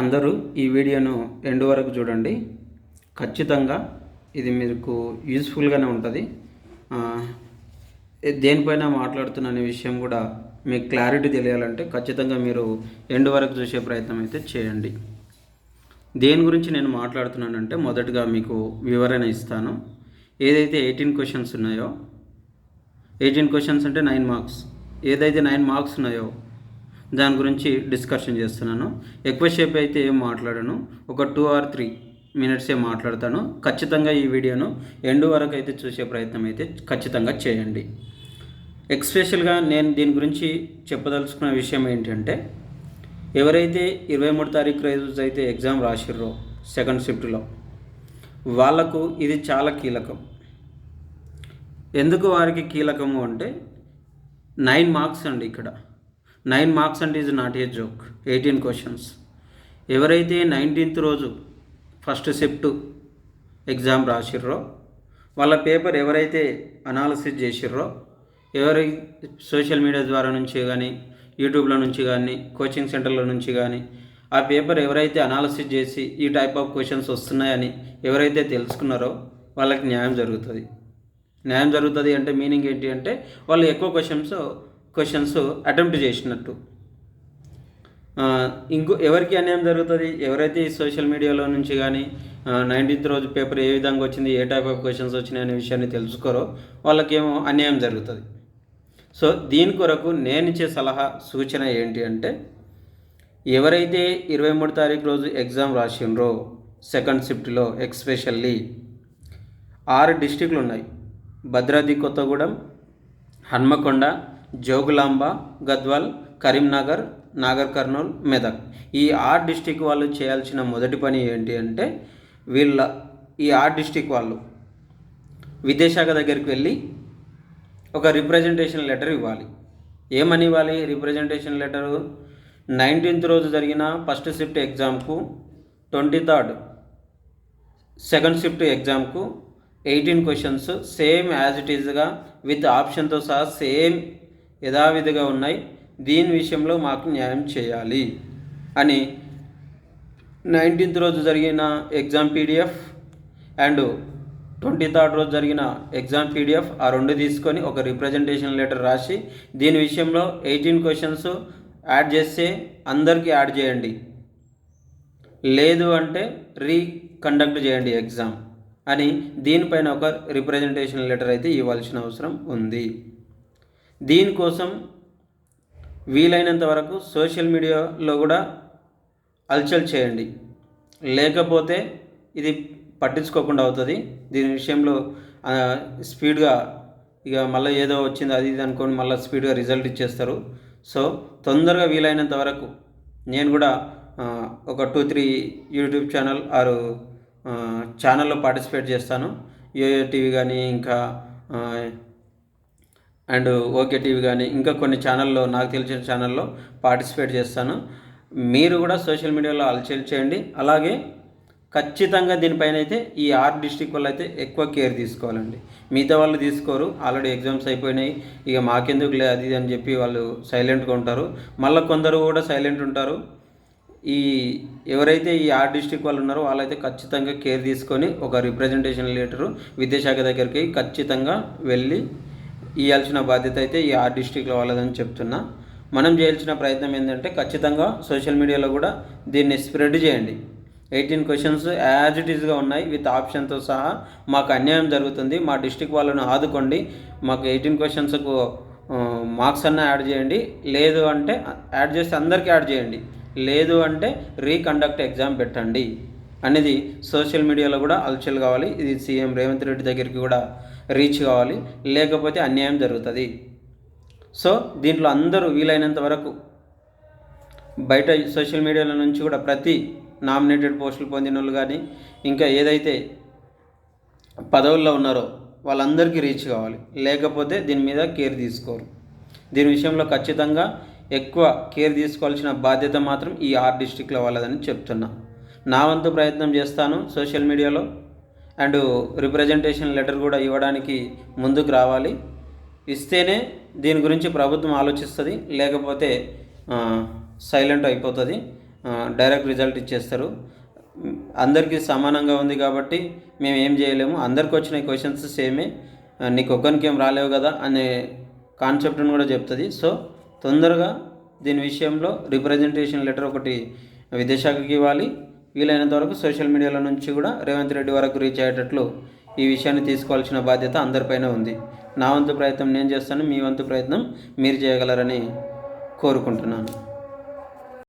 అందరూ ఈ వీడియోను ఎండు వరకు చూడండి. ఖచ్చితంగా ఇది మీకు యూస్ఫుల్గానే ఉంటుంది. దేనిపైన మాట్లాడుతున్న అనే విషయం కూడా మీకు క్లారిటీ తెలియాలంటే ఖచ్చితంగా మీరు ఎండు వరకు చూసే ప్రయత్నం అయితే చేయండి. దేని గురించి నేను మాట్లాడుతున్నానంటే మొదటగా మీకు వివరణ ఇస్తాను. ఏదైతే ఎయిటీన్ క్వశ్చన్స్ ఉన్నాయో ఎయిటీన్ క్వశ్చన్స్ అంటే నైన్ మార్క్స్. ఏదైతే నైన్ మార్క్స్ ఉన్నాయో దాని గురించి డిస్కషన్ చేస్తున్నాను. ఎక్కువసేపు అయితే ఏం మాట్లాడను. ఒక టూ ఆర్ త్రీ మినిట్సే మాట్లాడతాను. ఖచ్చితంగా ఈ వీడియోను ఎండ్ వరకు అయితే చూసే ప్రయత్నం అయితే ఖచ్చితంగా చేయండి. ఎక్స్పెషల్గా నేను దీని గురించి చెప్పదలుచుకున్న విషయం ఏంటంటే ఎవరైతే ఇరవై మూడు తారీఖు రోజు అయితే ఎగ్జామ్ రాసిర్రో సెకండ్ షిఫ్ట్లో వాళ్ళకు ఇది చాలా కీలకం. ఎందుకు వారికి కీలకము అంటే నైన్ మార్క్స్ అండి ఇక్కడ. Nine marks and is not a joke eighteen questions ఎవరైతే నైన్టీన్త్ రోజు ఫస్ట్ షిఫ్ట్ ఎగ్జామ్ రాసిర్రో వాళ్ళ పేపర్ ఎవరైతే అనాలసిస్ చేసిర్రో ఎవరి సోషల్ మీడియా ద్వారా నుంచి కానీ యూట్యూబ్లో నుంచి కానీ కోచింగ్ సెంటర్ల నుంచి కానీ ఆ పేపర్ ఎవరైతే అనాలసిస్ చేసి ఈ టైప్ ఆఫ్ క్వశ్చన్స్ వస్తున్నాయని ఎవరైతే తెలుసుకున్నారో వాళ్ళకి న్యాయం జరుగుతుంది. న్యాయం జరుగుతుంది అంటే మీనింగ్ ఏంటి అంటే వాళ్ళు ఎక్కువ క్వశ్చన్స్ క్వశ్చన్స్ అటెంప్ట్ చేసినట్టు. ఇంకో ఎవరికి అన్యాయం జరుగుతుంది? ఎవరైతే ఈ సోషల్ మీడియాలో నుంచి కానీ నైన్టీన్త్ రోజు పేపర్ ఏ విధంగా వచ్చింది ఏ టైప్ ఆఫ్ క్వశ్చన్స్ వచ్చినాయి అనే విషయాన్ని తెలుసుకోరో వాళ్ళకేమో అన్యాయం జరుగుతుంది. సో దీని కొరకు నేను ఇచ్చే సలహా సూచన ఏంటి అంటే ఎవరైతే ఇరవై మూడు తారీఖు రోజు ఎగ్జామ్ రాసిండ్రో సెకండ్ షిఫ్ట్లో ఎక్స్పెషల్లీ ఆరు డిస్టిక్లు ఉన్నాయి. భద్రాద్రి కొత్తగూడెం హన్మకొండ జోగులాంబ గద్వాల్ కరీంనగర్ నాగర్ కర్నూల్ మెదక్. ఈ ఆరు డిస్టిక్ వాళ్ళు చేయాల్సిన మొదటి పని ఏంటి అంటే వీళ్ళ ఈ ఆరు డిస్టిక్ వాళ్ళు విద్యాశాఖ దగ్గరికి వెళ్ళి ఒక రిప్రజెంటేషన్ లెటర్ ఇవ్వాలి. ఏమని ఇవ్వాలి? Representation letter? నైన్టీన్త్ రోజు జరిగిన ఫస్ట్ షిఫ్ట్ ఎగ్జామ్కు twenty third second shift ఎగ్జామ్కు eighteen questions same as it ఈజ్గా with ఆప్షన్తో సహా సేమ్ యథావిధిగా ఉన్నాయి. దీని విషయంలో మాకు న్యాయం చేయాలి. అని నైన్టీన్త్ రోజు జరిగిన exam PDF and twenty third రోజు జరిగిన ఎగ్జామ్ పీడిఎఫ్ ఆ రెండు తీసుకొని ఒక రిప్రజెంటేషన్ లెటర్ రాసి దీని విషయంలో ఎయిటీన్ క్వశ్చన్స్ యాడ్ చేస్తే అందరికీ యాడ్ చేయండి. లేదు అంటే రీకండక్ట్ చేయండి ఎగ్జామ్ అని దీనిపైన ఒక రిప్రజెంటేషన్ లెటర్ అయితే ఇవ్వాల్సిన అవసరం ఉంది. దీనికోసం వీలైనంత వరకు సోషల్ మీడియాలో కూడా అల్చల్ చేయండి. లేకపోతే ఇది పట్టించుకోకుండా అవుతుంది. దీని విషయంలో స్పీడ్గా ఇక మళ్ళీ ఏదో వచ్చింది అది ఇది అనుకొని మళ్ళీ స్పీడ్గా రిజల్ట్ ఇచ్చేస్తారు. సో తొందరగా వీలైనంత వరకు నేను కూడా ఒక టూ త్రీ యూట్యూబ్ ఛానల్ ఆరు ఛానల్లో పార్టిసిపేట్ చేస్తాను. యోయో టీవీ కానీ ఇంకా అండ్ ఓకే టీవీ కానీ ఇంకా కొన్ని ఛానల్లో నాకు తెలిసిన ఛానల్లో పార్టిసిపేట్ చేస్తాను. మీరు కూడా సోషల్ మీడియాలో అలచేలు చేయండి. అలాగే ఖచ్చితంగా దీనిపైన అయితే ఈ ఆర్ డిస్టిక్ వాళ్ళు అయితే ఎక్కువ కేర్ తీసుకోవాలండి. మిగతా వాళ్ళు తీసుకోరు. ఆల్రెడీ ఎగ్జామ్స్ అయిపోయినాయి. ఇక మాకెందుకు లే అది అని చెప్పి వాళ్ళు సైలెంట్గా ఉంటారు. మళ్ళీ కొందరు కూడా సైలెంట్ ఉంటారు. ఈ ఎవరైతే ఈ ఆర్ డిస్టిక్ వాళ్ళు ఉన్నారో వాళ్ళైతే ఖచ్చితంగా కేర్ తీసుకొని ఒక రిప్రజెంటేషన్ లీటరు విద్యాశాఖ దగ్గరికి ఖచ్చితంగా వెళ్ళి ఇవ్వాల్సిన బాధ్యత అయితే ఈ ఆర్ డిస్టిక్లో వాళ్ళదని చెప్తున్నా. మనం చేయాల్సిన ప్రయత్నం ఏంటంటే ఖచ్చితంగా సోషల్ మీడియాలో కూడా దీన్ని స్ప్రెడ్ చేయండి. ఎయిటీన్ క్వశ్చన్స్ యాజ్ ఇట్ ఈస్గా ఉన్నాయి. విత్ ఆప్షన్తో సహా మాకు అన్యాయం జరుగుతుంది. మా డిస్టిక్ వాళ్ళను ఆదుకోండి. మాకు ఎయిటీన్ క్వశ్చన్స్కు మార్క్స్ అన్న యాడ్ చేయండి. లేదు అంటే యాడ్ చేస్తే అందరికీ యాడ్ చేయండి. లేదు అంటే రీకండక్ట్ ఎగ్జామ్ పెట్టండి. అనేది సోషల్ మీడియాలో కూడా అల్చల్ కావాలి. ఇది సీఎం రేవంత్ రెడ్డి దగ్గరికి కూడా రీచ్ కావాలి లేకపోతే అన్యాయం జరుగుతుంది. సో దీంట్లో అందరూ వీలైనంత వరకు బయట సోషల్ మీడియాల నుంచి కూడా ప్రతి నామినేటెడ్ పోస్టులు పొందిన వాళ్ళు కానీ ఇంకా ఏదైతే పదవుల్లో ఉన్నారో వాళ్ళందరికీ రీచ్ కావాలి. లేకపోతే దీని మీద కేర్ తీసుకోరు. దీని విషయంలో ఖచ్చితంగా ఎక్కువ కేర్ తీసుకోవాల్సిన బాధ్యత మాత్రం ఈ ఆర్ డిస్టిక్లో వాళ్ళదని చెప్తున్నా. నా వంతు ప్రయత్నం చేస్తాను సోషల్ మీడియాలో. అండ్ రిప్రజెంటేషన్ లెటర్ కూడా ఇవ్వడానికి ముందుకు రావాలి. ఇస్తేనే దీని గురించి ప్రభుత్వం ఆలోచిస్తుంది లేకపోతే సైలెంట్ అయిపోతుంది. డైరెక్ట్ రిజల్ట్ ఇచ్చేస్తారు. అందరికీ సమానంగా ఉంది కాబట్టి మేము ఏం చేయలేము. అందరికి వచ్చిన క్వశ్చన్స్ సేమే నీకు ఒక్కరికి ఏం రాలేవు కదా అనే కాన్సెప్ట్ని కూడా చెప్తుంది. సో తొందరగా దీని విషయంలో రిప్రజెంటేషన్ లెటర్ ఒకటి విదేశాఖకి ఇవ్వాలి. వీలైనంత వరకు సోషల్ మీడియాలో నుంచి కూడా రేవంత్ రెడ్డి వరకు రీచ్ అయ్యేటట్లు ఈ విషయాన్ని తీసుకోవాల్సిన బాధ్యత అందరిపైన ఉంది. నా వంతు ప్రయత్నం నేను చేస్తాను మీ వంతు ప్రయత్నం మీరు చేయగలరని కోరుకుంటున్నాను.